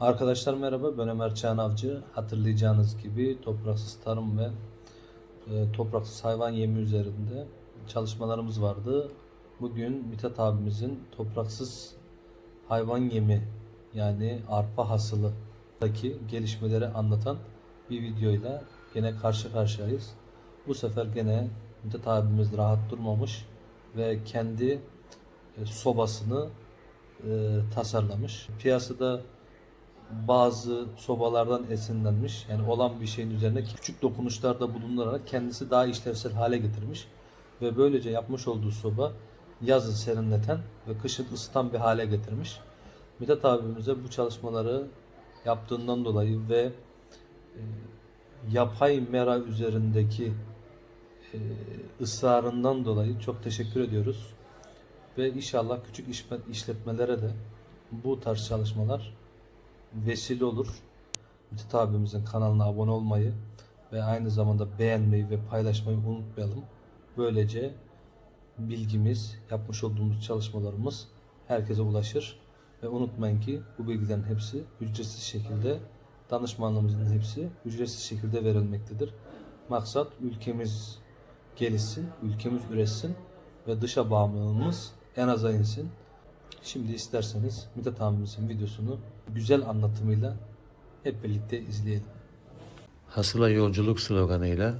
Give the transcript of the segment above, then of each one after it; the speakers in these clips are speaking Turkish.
Arkadaşlar merhaba, ben Ömer Çağan. Hatırlayacağınız gibi topraksız tarım ve e, topraksız hayvan yemi üzerinde çalışmalarımız vardı. Bugün Mithat abimizin topraksız hayvan yemi yani arpa hasılıdaki gelişmeleri anlatan bir videoyla gene karşı karşıyayız. Bu sefer gene Mithat abimiz rahat durmamış ve kendi e, sobasını e, tasarlamış. Piyasada bazı sobalardan esinlenmiş. Yani olan bir şeyin üzerine küçük dokunuşlarda bulunarak kendisi daha işlevsel hale getirmiş. Ve böylece yapmış olduğu soba yazın serinleten ve kışın ısıtan bir hale getirmiş. Mithat abimize bu çalışmaları yaptığından dolayı ve e, yapay mera üzerindeki e, ısrarından dolayı çok teşekkür ediyoruz. Ve inşallah küçük işletmelere de bu tarz çalışmalar vesile olur. Mithat abimizin kanalına abone olmayı ve aynı zamanda beğenmeyi ve paylaşmayı unutmayalım. Böylece bilgimiz, yapmış olduğumuz çalışmalarımız herkese ulaşır. Ve unutmayın ki bu bilgilerin hepsi ücretsiz şekilde, danışmanlığımızın hepsi ücretsiz şekilde verilmektedir. Maksat ülkemiz gelişsin, ülkemiz üretsin ve dışa bağımlılığımız en aza insin. Şimdi isterseniz Mithat abimizin videosunu güzel anlatımıyla hep birlikte izleyelim. Hasıla yolculuk sloganıyla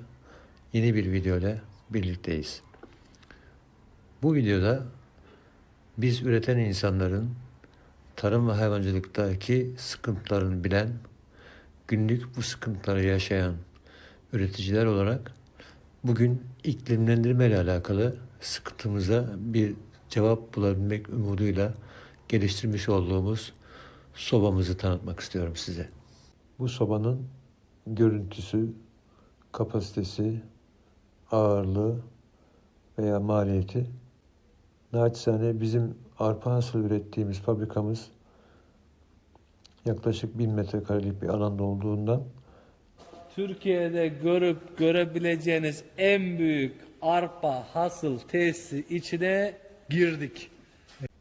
yeni bir video ile birlikteyiz. Bu videoda biz üreten insanların tarım ve hayvancılıktaki sıkıntılarını bilen, günlük bu sıkıntıları yaşayan üreticiler olarak bugün iklimlendirme ile alakalı sıkıntımıza bir cevap bulabilmek umuduyla geliştirmiş olduğumuz sobamızı tanıtmak istiyorum size. Bu sobanın görüntüsü, kapasitesi, ağırlığı veya maliyeti naçizane bizim arpa hasılı ürettiğimiz fabrikamız yaklaşık 1000 metrekarelik bir alanda olduğundan Türkiye'de görüp görebileceğiniz en büyük arpa hasıl tesisi içine girdik.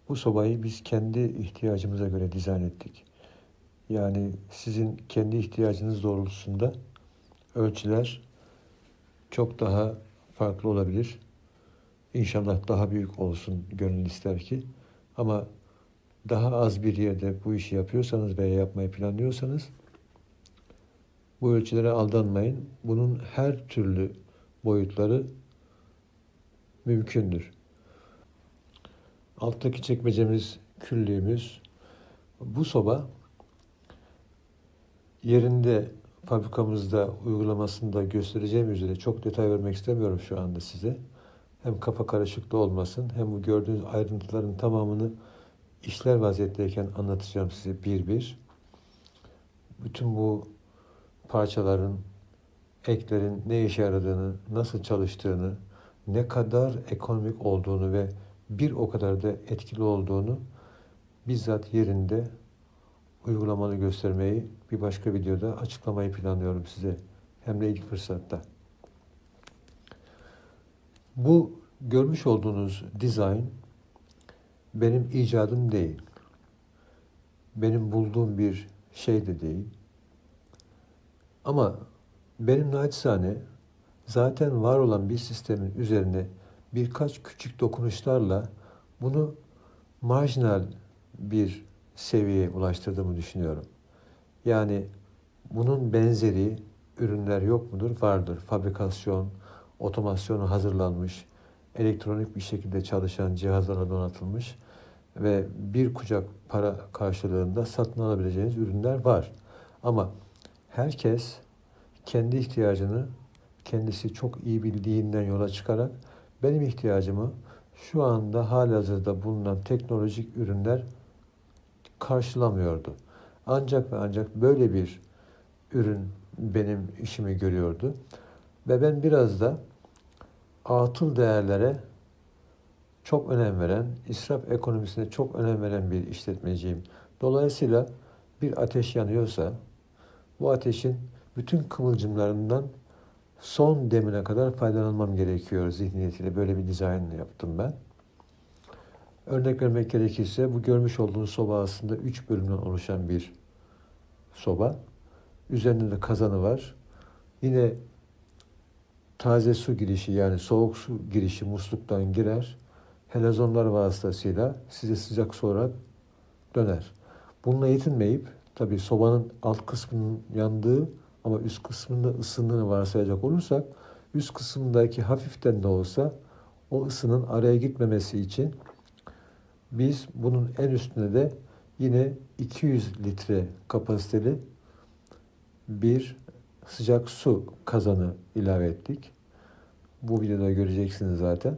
bu sobayı biz kendi ihtiyacımıza göre dizayn ettik. Yani sizin kendi ihtiyacınız doğrultusunda ölçüler çok daha farklı olabilir. İnşallah daha büyük olsun gönül ister ki. Ama daha az bir yerde bu işi yapıyorsanız veya yapmayı planlıyorsanız bu ölçülere aldanmayın. Bunun her türlü boyutları mümkündür. Alttaki çekmecemiz küllüğümüz. Bu soba yerinde fabrikamızda uygulamasında göstereceğim üzere çok detay vermek istemiyorum şu anda size. Hem kafa karışıklığı olmasın hem bu gördüğünüz ayrıntıların tamamını işler vaziyetteyken anlatacağım size bir bir. Bütün bu parçaların, eklerin ne işe yaradığını, nasıl çalıştığını, ne kadar ekonomik olduğunu ve bir o kadar da etkili olduğunu bizzat yerinde uygulamalı göstermeyi bir başka videoda açıklamayı planlıyorum size. Hem de ilk fırsatta. Bu görmüş olduğunuz dizayn benim icadım değil. Benim bulduğum bir şey de değil. Ama benim naçizane zaten var olan bir sistemin üzerine birkaç küçük dokunuşlarla bunu marjinal bir seviyeye ulaştırdığımı düşünüyorum. Yani bunun benzeri ürünler yok mudur? Vardır. Fabrikasyon, otomasyonu hazırlanmış, elektronik bir şekilde çalışan cihazlarla donatılmış ve bir kucak para karşılığında satın alabileceğiniz ürünler var. Ama herkes kendi ihtiyacını kendisi çok iyi bildiğinden yola çıkarak benim ihtiyacımı şu anda halihazırda bulunan teknolojik ürünler karşılamıyordu. Ancak ve ancak böyle bir ürün benim işimi görüyordu. Ve ben biraz da atıl değerlere çok önem veren, israf ekonomisine çok önem veren bir işletmeciyim. Dolayısıyla bir ateş yanıyorsa bu ateşin bütün kıvılcımlarından son demine kadar faydalanmam gerekiyor zihniyetiyle böyle bir dizayn yaptım ben. Örnek vermek gerekirse bu görmüş olduğunuz soba aslında üç bölümden oluşan bir soba. Üzerinde de kazanı var. Yine taze su girişi yani soğuk su girişi musluktan girer. Helezonlar vasıtasıyla size sıcak su olarak döner. Bununla yetinmeyip tabii sobanın alt kısmının yandığı ama üst kısmında ısındığını varsayacak olursak üst kısmındaki hafiften de olsa o ısının araya gitmemesi için biz bunun en üstüne de yine 200 litre kapasiteli bir sıcak su kazanı ilave ettik. Bu videoda göreceksiniz zaten.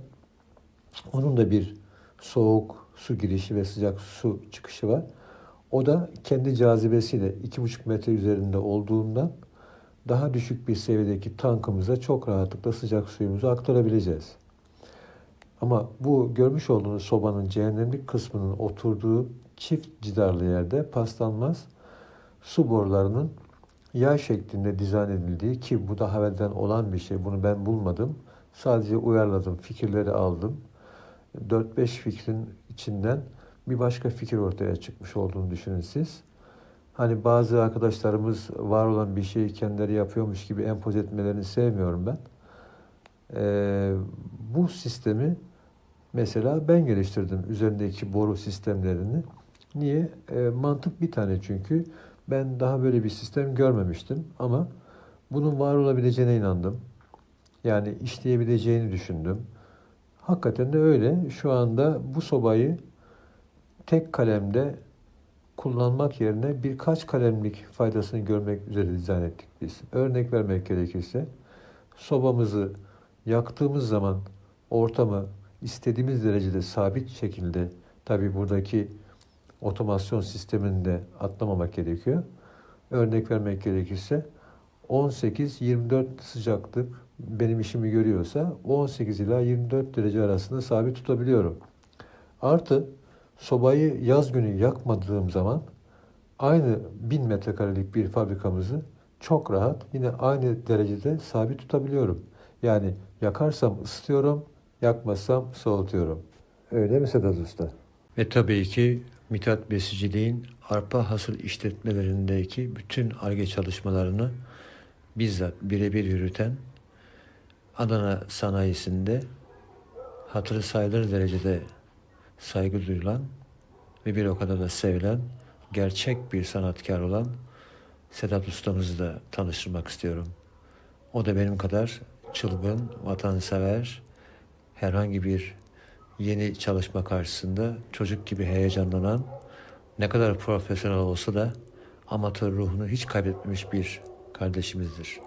Onun da bir soğuk su girişi ve sıcak su çıkışı var. O da kendi cazibesiyle 2,5 metre üzerinde olduğundan daha düşük bir seviyedeki tankımıza çok rahatlıkla sıcak suyumuzu aktarabileceğiz. Ama bu görmüş olduğunuz sobanın cehennemlik kısmının oturduğu çift cidarlı yerde paslanmaz su borularının yay şeklinde dizayn edildiği ki bu daha evvelden olan bir şey. Bunu ben bulmadım. Sadece uyarladım, fikirleri aldım. 4-5 fikrin içinden bir başka fikir ortaya çıkmış olduğunu düşünün siz. Hani bazı arkadaşlarımız var olan bir şeyi kendileri yapıyormuş gibi empoze etmelerini sevmiyorum ben. Ee, bu sistemi mesela ben geliştirdim üzerindeki boru sistemlerini. Niye? Ee, mantık bir tane çünkü. Ben daha böyle bir sistem görmemiştim ama bunun var olabileceğine inandım. Yani işleyebileceğini düşündüm. Hakikaten de öyle. Şu anda bu sobayı tek kalemde kullanmak yerine birkaç kalemlik faydasını görmek üzere dizayn ettik biz. Örnek vermek gerekirse sobamızı yaktığımız zaman ortamı istediğimiz derecede sabit şekilde tabi buradaki otomasyon sistemini de atlamamak gerekiyor. Örnek vermek gerekirse 18-24 sıcaklık benim işimi görüyorsa 18 ila 24 derece arasında sabit tutabiliyorum. Artı sobayı yaz günü yakmadığım zaman aynı 1000 metrekarelik bir fabrikamızı çok rahat yine aynı derecede sabit tutabiliyorum. Yani yakarsam ısıtıyorum, yakmazsam soğutuyorum. Öyle mi Sedat Usta? Ve tabii ki Mithat Besiciliğin arpa hasıl işletmelerindeki bütün ARGE çalışmalarını bizzat birebir yürüten Adana sanayisinde hatırı sayılır derecede saygı duyulan ve bir o kadar da sevilen gerçek bir sanatkar olan Sedat Ustamızı da tanıştırmak istiyorum. O da benim kadar çılgın, vatansever, herhangi bir yeni çalışma karşısında çocuk gibi heyecanlanan, ne kadar profesyonel olsa da amatör ruhunu hiç kaybetmemiş bir kardeşimizdir.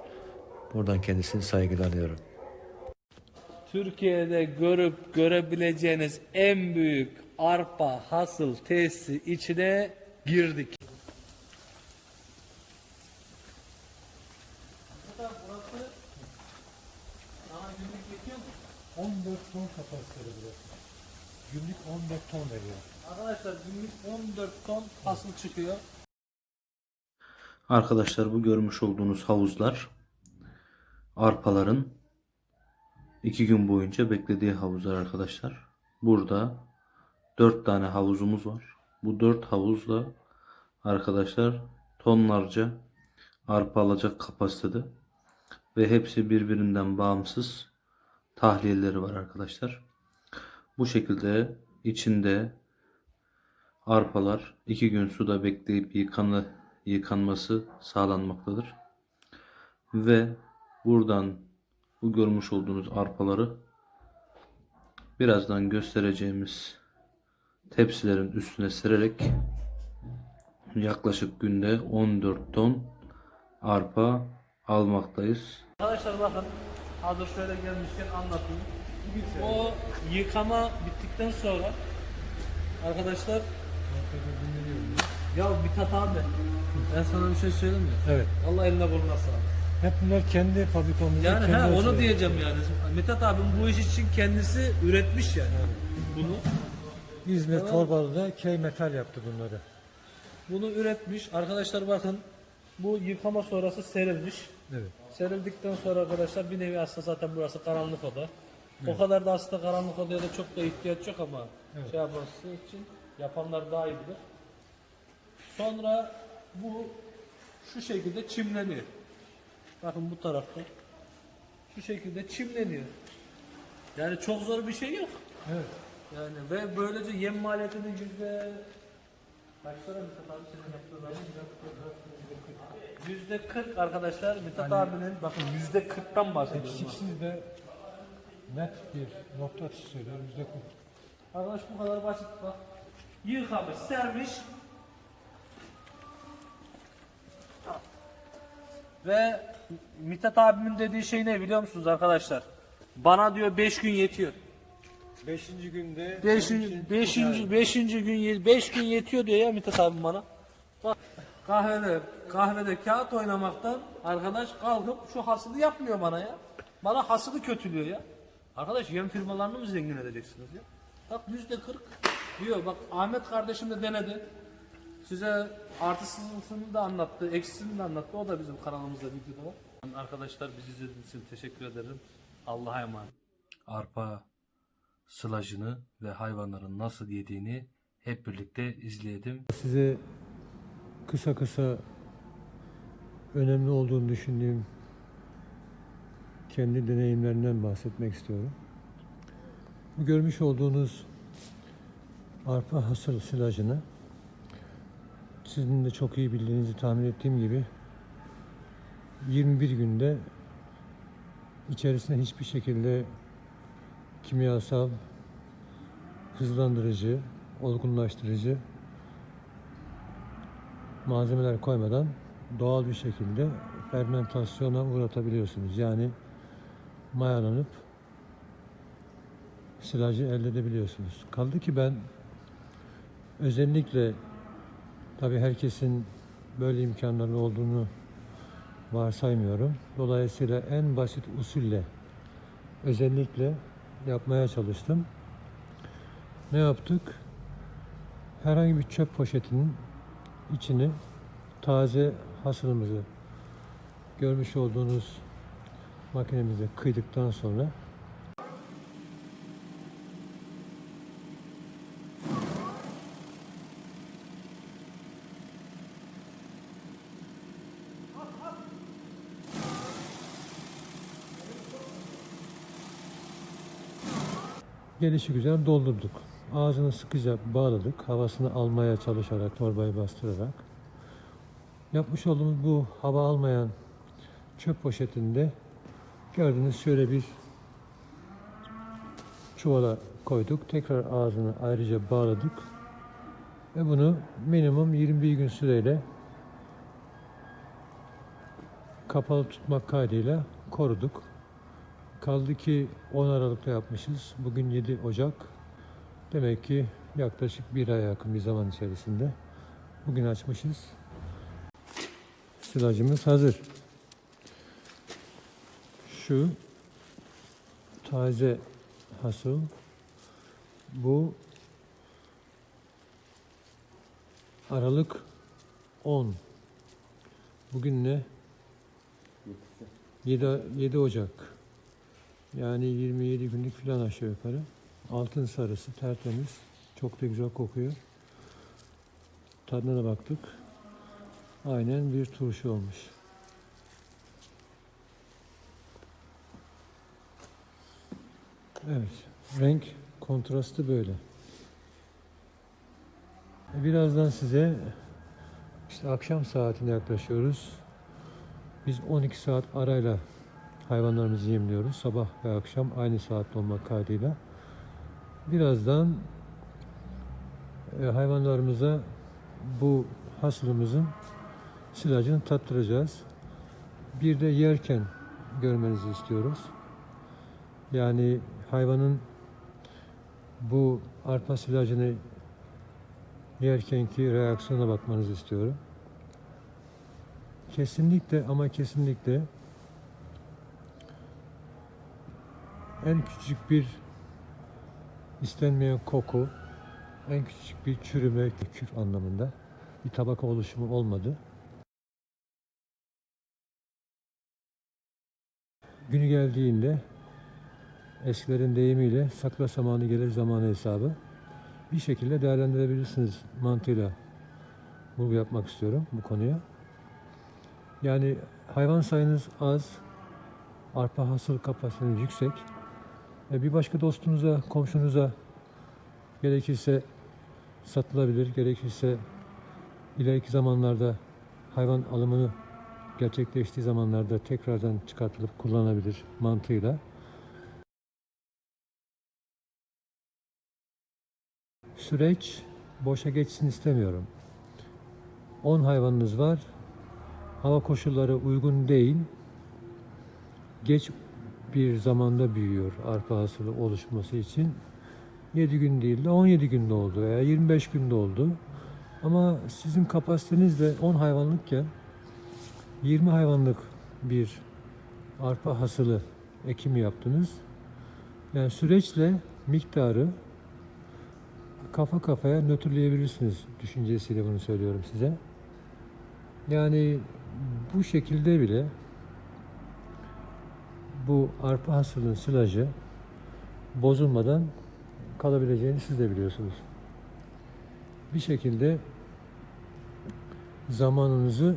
Buradan kendisini saygıyla anıyorum. Türkiye'de görüp görebileceğiniz en büyük arpa hasıl tesisi içine girdik. Burası sana günlük yetiyor mu? 14 ton kapasiteli burası. Günlük 14 ton veriyor. Arkadaşlar günlük 14 ton hasıl çıkıyor. Arkadaşlar bu görmüş olduğunuz havuzlar arpaların iki gün boyunca beklediği havuzlar arkadaşlar. Burada dört tane havuzumuz var. Bu dört havuzla arkadaşlar tonlarca arpa alacak kapasitede ve hepsi birbirinden bağımsız tahliyeleri var arkadaşlar. Bu şekilde içinde arpalar iki gün suda bekleyip yıkanı, yıkanması sağlanmaktadır. Ve buradan bu görmüş olduğunuz arpaları birazdan göstereceğimiz tepsilerin üstüne sererek yaklaşık günde 14 ton arpa almaktayız. Arkadaşlar bakın hazır şöyle gelmişken anlatayım. O yıkama bittikten sonra arkadaşlar ya Mithat abi ben sana bir şey söyleyeyim mi? Evet. Allah eline koluna sağlık. Hep bunlar kendi fabrikamızda. Yani kendi he, onu diyeceğim yani. Mithat abim bu iş için kendisi üretmiş yani bunu. İzmir Tamam. Torbalı'da K Metal yaptı bunları. Bunu üretmiş. Arkadaşlar bakın bu yıkama sonrası serilmiş. Evet. Serildikten sonra arkadaşlar bir nevi aslında zaten burası karanlık oda. O kadar da aslında karanlık odaya da çok da ihtiyaç yok ama şey yapması için yapanlar daha iyi bilir. Sonra bu şu şekilde çimleniyor. Bakın bu tarafta. Şu şekilde çimleniyor. Yani çok zor bir şey yok. Evet. Yani ve böylece yem maliyetini yüzde kaç lira Mithat abi senin yaptığın zaman? Yüzde 40 arkadaşlar Mithat abinin bakın yüzde 40'tan bahsediyorum. Eksiksiz de net bir nokta atışı söylüyorum. Yüzde kırk. Arkadaş bu kadar basit bak. Yıkamış, sermiş. Ve Mithat abimin dediği şey ne biliyor musunuz arkadaşlar? Bana diyor 5 gün yetiyor. Beşinci günde 5. 5. 5. gün 5 gün yetiyor diyor ya Mithat abim bana. Bak kahvede kahvede kağıt oynamaktan arkadaş kalkıp şu hasılı yapmıyor bana ya. Bana hasılı kötülüyor ya. Arkadaş yem firmalarını mı zengin edeceksiniz ya? Bak yüzde 40 diyor. Bak Ahmet kardeşim de denedi. Size artısını da anlattı, eksisini de anlattı. O da bizim kanalımızda videoda var. Arkadaşlar bizi izlediğiniz için teşekkür ederim. Allah'a emanet. Arpa sılajını ve hayvanların nasıl yediğini hep birlikte izleyelim. Size kısa kısa önemli olduğunu düşündüğüm kendi deneyimlerinden bahsetmek istiyorum. Bu görmüş olduğunuz arpa hasıl silajını sizin de çok iyi bildiğinizi tahmin ettiğim gibi 21 günde içerisine hiçbir şekilde kimyasal hızlandırıcı, olgunlaştırıcı malzemeler koymadan doğal bir şekilde fermentasyona uğratabiliyorsunuz. Yani mayalanıp silajı elde edebiliyorsunuz. Kaldı ki ben özellikle tabi herkesin böyle imkanları olduğunu varsaymıyorum. Dolayısıyla en basit usulle özellikle yapmaya çalıştım. Ne yaptık? Herhangi bir çöp poşetinin içini taze hasılımızı görmüş olduğunuz makinemize kıydıktan sonra gelişi güzel doldurduk. Ağzını sıkıca bağladık. Havasını almaya çalışarak, torbayı bastırarak. Yapmış olduğumuz bu hava almayan çöp poşetinde gördüğünüz şöyle bir çuvala koyduk. Tekrar ağzını ayrıca bağladık. Ve bunu minimum 21 gün süreyle kapalı tutmak kaydıyla koruduk. Kaldı ki 10 Aralık'ta yapmışız. Bugün 7 Ocak. Demek ki yaklaşık bir aya yakın bir zaman içerisinde bugün açmışız. Silajımız hazır. Şu taze hasıl. Bu Aralık 10. Bugün ne? 7, 7 Ocak. Yani 27 günlük falan aşağı yukarı. Altın sarısı tertemiz. Çok da güzel kokuyor. Tadına da baktık. Aynen bir turşu olmuş. Evet. Renk kontrastı böyle. Birazdan size işte akşam saatine yaklaşıyoruz. Biz 12 saat arayla hayvanlarımızı yemliyoruz. Sabah ve akşam aynı saatte olmak kaydıyla. Birazdan e, hayvanlarımıza bu hasılımızın silajını tattıracağız. Bir de yerken görmenizi istiyoruz. Yani hayvanın bu arpa silajını yerkenki reaksiyona bakmanızı istiyorum. Kesinlikle ama kesinlikle en küçük bir istenmeyen koku, en küçük bir çürüme, küf anlamında bir tabaka oluşumu olmadı. Günü geldiğinde eskilerin deyimiyle sakla zamanı gelir zamanı hesabı bir şekilde değerlendirebilirsiniz mantığıyla vurgu yapmak istiyorum bu konuya. Yani hayvan sayınız az, arpa hasıl kapasiteniz yüksek. E, bir başka dostunuza, komşunuza gerekirse satılabilir, gerekirse ileriki zamanlarda hayvan alımını gerçekleştiği zamanlarda tekrardan çıkartılıp kullanılabilir mantığıyla. Süreç boşa geçsin istemiyorum. 10 hayvanınız var. Hava koşulları uygun değil. Geç bir zamanda büyüyor arpa hasılı oluşması için. 7 gün değil de 17 günde oldu veya 25 günde oldu. Ama sizin kapasiteniz de 10 hayvanlıkken 20 hayvanlık bir arpa hasılı ekimi yaptınız. Yani süreçle miktarı kafa kafaya nötrleyebilirsiniz düşüncesiyle bunu söylüyorum size. Yani bu şekilde bile bu arpa hasılının silajı bozulmadan kalabileceğini siz de biliyorsunuz. Bir şekilde zamanınızı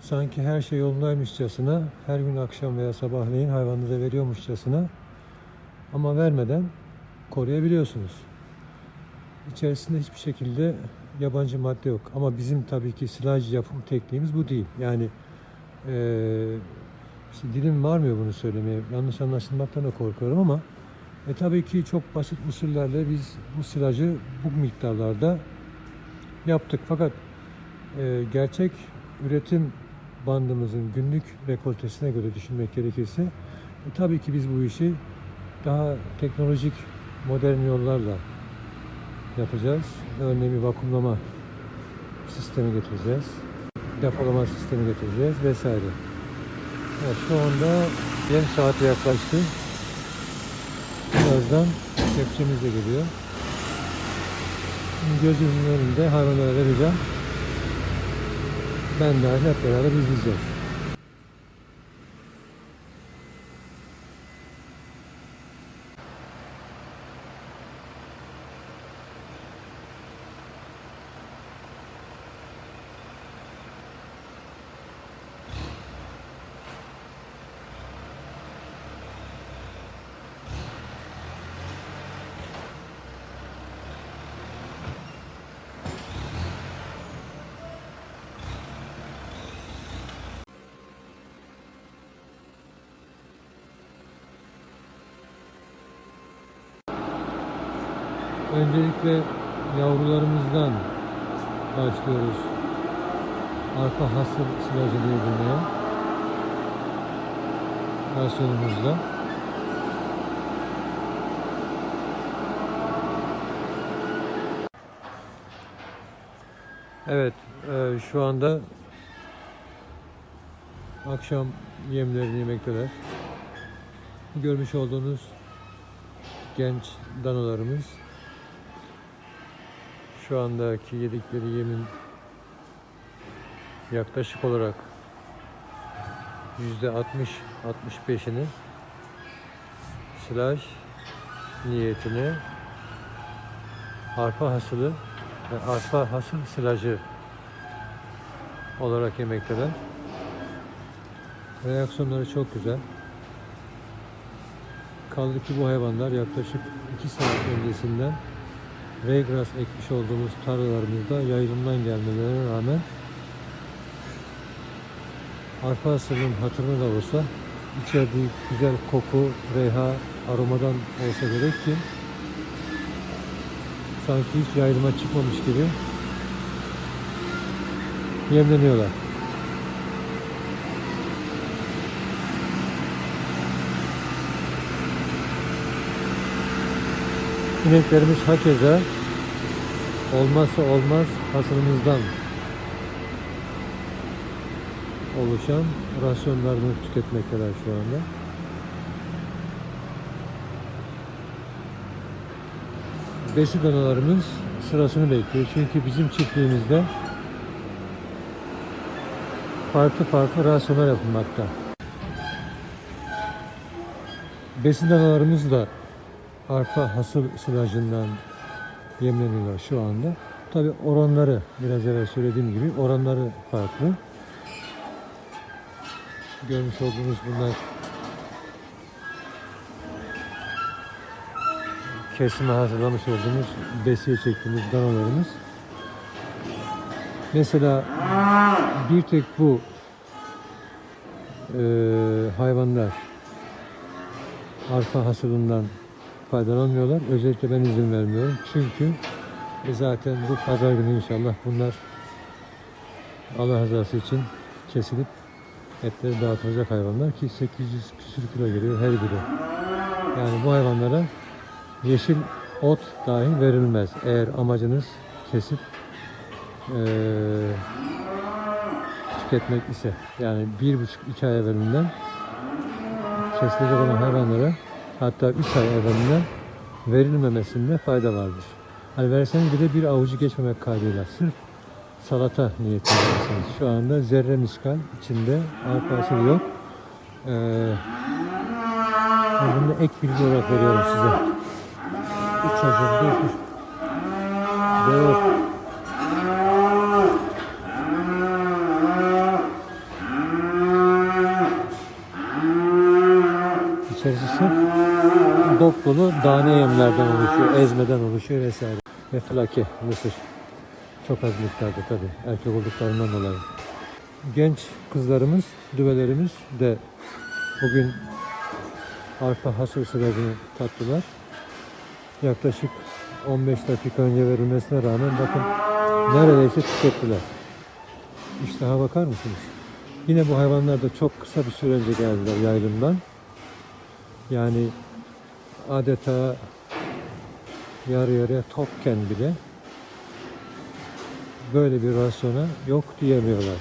sanki her şey yolundaymışçasına, her gün akşam veya sabahleyin hayvanınıza veriyormuşçasına ama vermeden koruyabiliyorsunuz. İçerisinde hiçbir şekilde yabancı madde yok. Ama bizim tabii ki silaj yapım tekniğimiz bu değil. Yani eee işte dilim varmıyor bunu söylemeye. Yanlış anlaşılmaktan da korkuyorum ama e tabii ki çok basit usullerle biz bu silajı bu miktarlarda yaptık. Fakat e, gerçek üretim bandımızın günlük rekoltesine göre düşünmek gerekirse e, tabii ki biz bu işi daha teknolojik modern yollarla yapacağız. Örneğin bir vakumlama sistemi getireceğiz. Depolama sistemi getireceğiz vesaire. Evet, şu anda yem saati yaklaştı. Birazdan kepçemiz de geliyor. Gözümün önünde hayvanlara vereceğim. Ben de hep beraber izleyeceğiz. Öncelikle yavrularımızdan başlıyoruz. Arpa hasıl silajını yedirmeye. Rasyonumuzla. Evet, e, şu anda akşam yemlerini yemekteler. Görmüş olduğunuz genç danalarımız şu andaki yedikleri yemin yaklaşık olarak yüzde 60-65'ini silaj niyetine arpa hasılı ve arpa hasıl silajı olarak yemekteler. Reaksiyonları çok güzel. Kaldı ki bu hayvanlar yaklaşık 2 saat öncesinden Reygras ekmiş olduğumuz tarlalarımızda yayılımdan gelmelerine rağmen arpa hasılının hatırına da olsa içerdiği güzel koku, reha, aromadan olsa gerek ki sanki hiç yayılıma çıkmamış gibi yemleniyorlar. İneklerimiz hakeza olmazsa olmaz hasılımızdan oluşan rasyonlarını tüketmekteler şu anda. Besi danalarımız sırasını bekliyor. Çünkü bizim çiftliğimizde farklı farklı rasyonlar yapılmakta. Besin danalarımız da arpa hasıl silajından yemleniyorlar şu anda. Tabi oranları biraz evvel söylediğim gibi oranları farklı. Görmüş olduğunuz bunlar kesime hazırlamış olduğumuz besiye çektiğimiz danalarımız. Mesela bir tek bu eee, hayvanlar arpa hasılından faydalanmıyorlar. Özellikle ben izin vermiyorum. Çünkü zaten bu pazar günü inşallah bunlar Allah rızası için kesilip etleri dağıtılacak hayvanlar ki 800 küsür kilo geliyor her biri. Yani bu hayvanlara yeşil ot dahi verilmez. Eğer amacınız kesip eee, tüketmek ise yani bir buçuk iki ay evvelinden kesilecek olan hayvanlara hatta üç ay evvelinden verilmemesinde fayda vardır. Hani verseniz bile bir avucu geçmemek kaydıyla sırf salata niyetindesiniz. Şu anda zerre miskal içinde arpası yok. Ee, bunu da ek bilgi olarak veriyorum size. Üç çocuğum dur dur. Dur. İçerisi sırf dop dolu tane yemlerden oluşuyor, ezmeden oluşuyor vesaire. Ve flake, mısır. Çok az miktarda tabi erkek olduklarından dolayı. Genç kızlarımız, düvelerimiz de bugün arpa hasıl sürecini tattılar. Yaklaşık 15 dakika önce verilmesine rağmen bakın neredeyse tükettiler. İştaha bakar mısınız? Yine bu hayvanlar da çok kısa bir süre önce geldiler yaylımdan. Yani adeta yarı yarıya tokken bile böyle bir rasyona yok diyemiyorlar.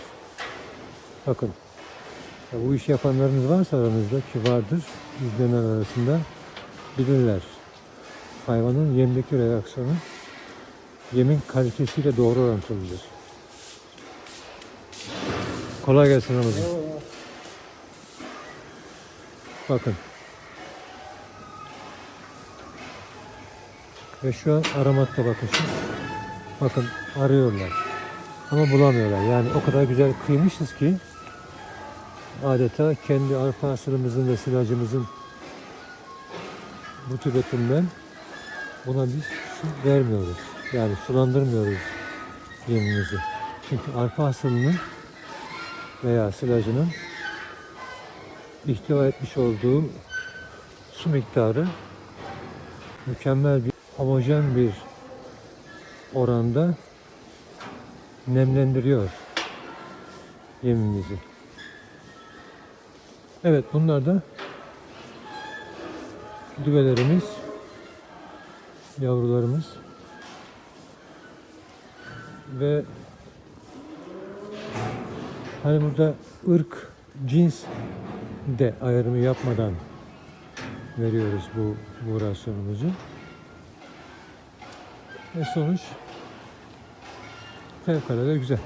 Bakın ya bu iş yapanlarınız varsa aranızda ki vardır izleyenler arasında bilirler. Hayvanın yemdeki reaksiyonu yemin kalitesiyle doğru orantılıdır. Kolay gelsin Ramazan. Bakın. Ve şu an aramatta bakın şu. Bakın arıyorlar. Ama bulamıyorlar. Yani o kadar güzel kıymışız ki adeta kendi arpa hasırımızın ve silajımızın rutubetinden buna biz su vermiyoruz. Yani sulandırmıyoruz yemimizi. Çünkü arpa hasılının veya silajının ihtiva etmiş olduğu su miktarı mükemmel bir homojen bir oranda nemlendiriyor yemimizi. Evet bunlar da düvelerimiz, yavrularımız ve hani burada ırk, cins de ayrımı yapmadan veriyoruz bu, bu rasyonumuzu. Ve sonuç fevkalade güzel.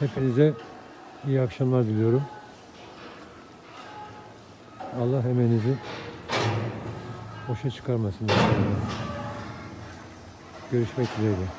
Hepinize iyi akşamlar diliyorum. Allah emeğinizi boşa çıkarmasın. Görüşmek dileğiyle.